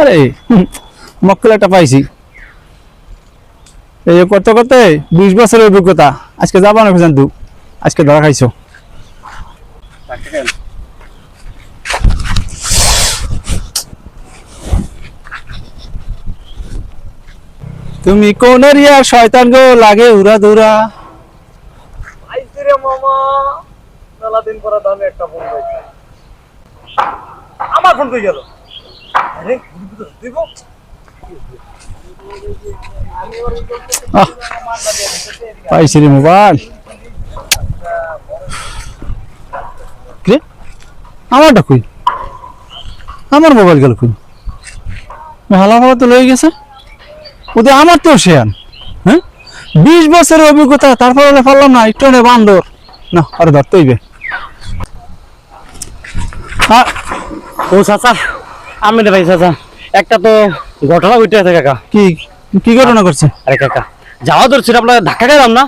আরে মক্কেল একটা পাইছি। এই করতে করতে বিশ বছরের অভিজ্ঞতা। আজকে যাব না কিন্তু আজকে ধরা খাইছো। তুমি কোন রিয়া শয়তান গো? লাগে উড়া দুরা। মামা। মেলা দিন পরে দামে একটা ফোন পাইছি আমার ফোন কই গেল? আরে দিব? পাইছি রে মোবাইল। কে? আমারটা কই? আমার মোবাইল গেল কই? হালা ভালা তো লয়ে গেছে। ওদের আমার তো শেয়ান হ্যাঁ? বিশ বছরের অভিজ্ঞতা তারপরে ওরা পারলাম না একটু বান্দর। না আরে ধরতে হইবে হ্যাঁ ও চাচা আমি রে ভাই চাচা একটা তো ঘটনা ঘটে আছে কাকা। কি কি ঘটনা করছে আরে কাকা যাওয়া ধরছিল আপনার ধাক্কা খাইলাম না?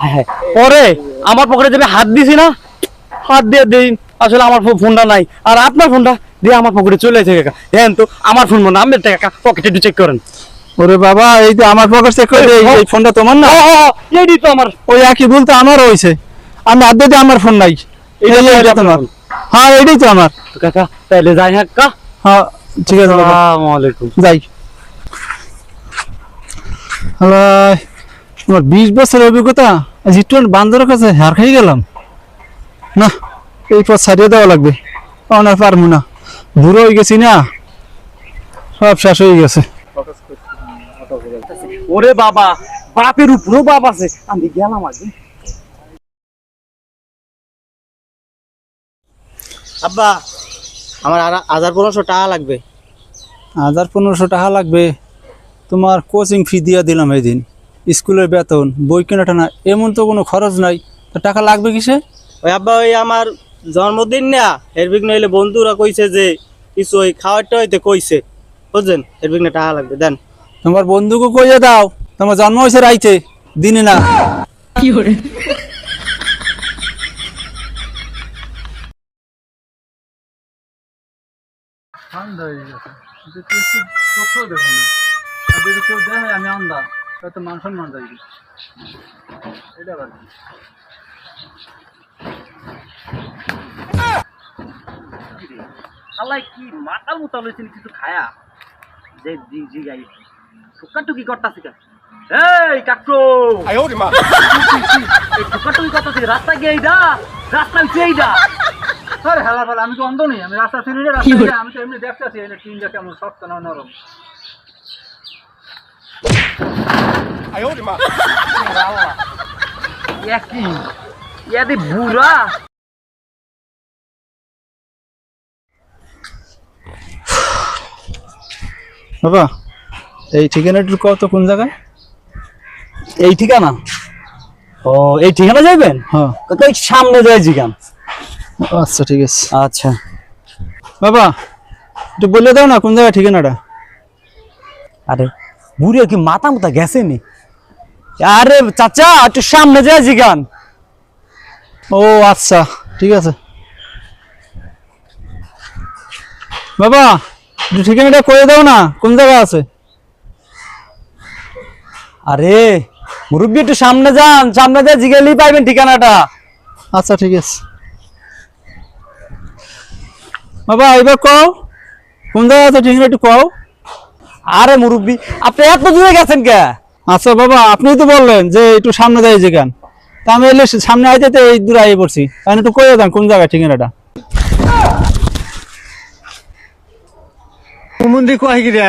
হায় হায়। পরে আমার পকেটে যাবে হাত দিছি না হাত দিয়ে দেই আসলে আমার ফোনটা নাই। আর আপনার ফোনটা দিয়ে আমার পকেটে চলে এসে কাকা। দেখেন তো আমার ফোন মনে আমি কাকা পকেটে একটু চেক করেন। ওরে বাবা এই যে আমার পকেট চেক করে এই- ফোনটা তোমার না? ও, ও, ও, তো আমার। ওই একই ভুল তো আমারও হয়েছে। আমি আদ্য দিয়ে আমার ফোন নাই এইটা এই যে এটা তোমার। হ্যাঁ এটাই তো আমার। কাকা তাহলে যাই হ্যাঁ কা। হ্যাঁ ঠিক আছে আসসালামু আলাইকুম যাই। হ্যালো আমার বিশ বছরের অভিজ্ঞতা একটু বান্দরের কাছে হার খাই গেলাম। না এই পথ ছাড়িয়ে দেওয়া লাগবে। অনার পারব না। বুড়ো হয়ে গেছি না সব শেষ হয়ে গেছে। ওরে বাবা বাপের উপরেও বাপ আছে। আমি গেলাম আগে। আব্বা আমার আর হাজার পনেরোশো টাকা লাগবে। হাজার পনেরোশো টাকা লাগবে। তোমার কোচিং ফি দিয়ে দিলাম এই দিন স্কুলের বেতন বই কেনাটা না এমন তো কোনো খরচ নাই। তো টাকা লাগবে কিসে? ওই আব্বা ওই আমার জন্মদিন না এর বিঘ্ন হইলে বন্ধুরা কইছে যে কিছু ওই খাওয়ারটা হইতে কইছে। বুঝছেন? এর বিঘ্নে টাকা লাগবে দেন। তোমার বন্ধুকে কইয়ে দাও তোমার জন্ম হয়েছে রাইতে দিনে না। ঠান্ডা হয়ে গেছে। যদি কেউ একটু চোখেও দেখো না আর যদি কেউ দেখে আমি আন্দা হয়তো মান সম্মান যাইবে এটা আবার কি? আল্লাহ কি মাতাল মুতাল হয়েছিল কিছু খায়া? যে জি জি গাই টুকা টুকি করতাছি কা? এই কাকু! এই টুকা টুকি করতাছি রাস্তা গিয়ে এইডা রাস্তা হচ্ছে এইডা আরে হেলা ফেলা আমি তো অন্ধ নেই আমি রাস্তা চিনি না রাস্তা চিনি, আমি তো এমনি দেখতেছি এই টিনটা কেমন শক্ত না নরম। ইয়া কি? ইয়া দি বুড়া। বাবা এই ঠিকানাটি কত কোন জায়গায়? এই ঠিকানা? ও এই ঠিকানা যাইবেন? হ্যাঁ। এই সামনে যায় জিগান। আচ্ছা ঠিক আছে। আচ্ছা। বাবা একটু বলে দাও না কোন জায়গায় ঠিকানাটা। আরে বুড়ি কি মাথা মাথা গেছে নি? আরে চাচা একটু সামনে যায় জিগান। ও আচ্ছা ঠিক আছে। বাবা একটু ঠিকানাটা করে দাও না কোন জায়গায় আছে? আরে মুরব্বী একটু সামনে যান। সামনে যায় জিগেলেই পাইবেন ঠিকানাটা। আচ্ছা ঠিক আছে। বাবা এবার কও। কোন জায়গায় আছে? ঠিকানা একটু কও। আরে মুরব্বী আপনি এত দূরে গেছেন কে? আচ্ছা বাবা আপনি তো বললেন যে একটু সামনে দেয় যেখান। তা আমি এলে সামনে আইতে তো এই দূরে আইয়ে পড়ছি। তাহলে একটু কয়ে দেন কোন জায়গায় ঠিকানাটা। মন্দির কয় কি রে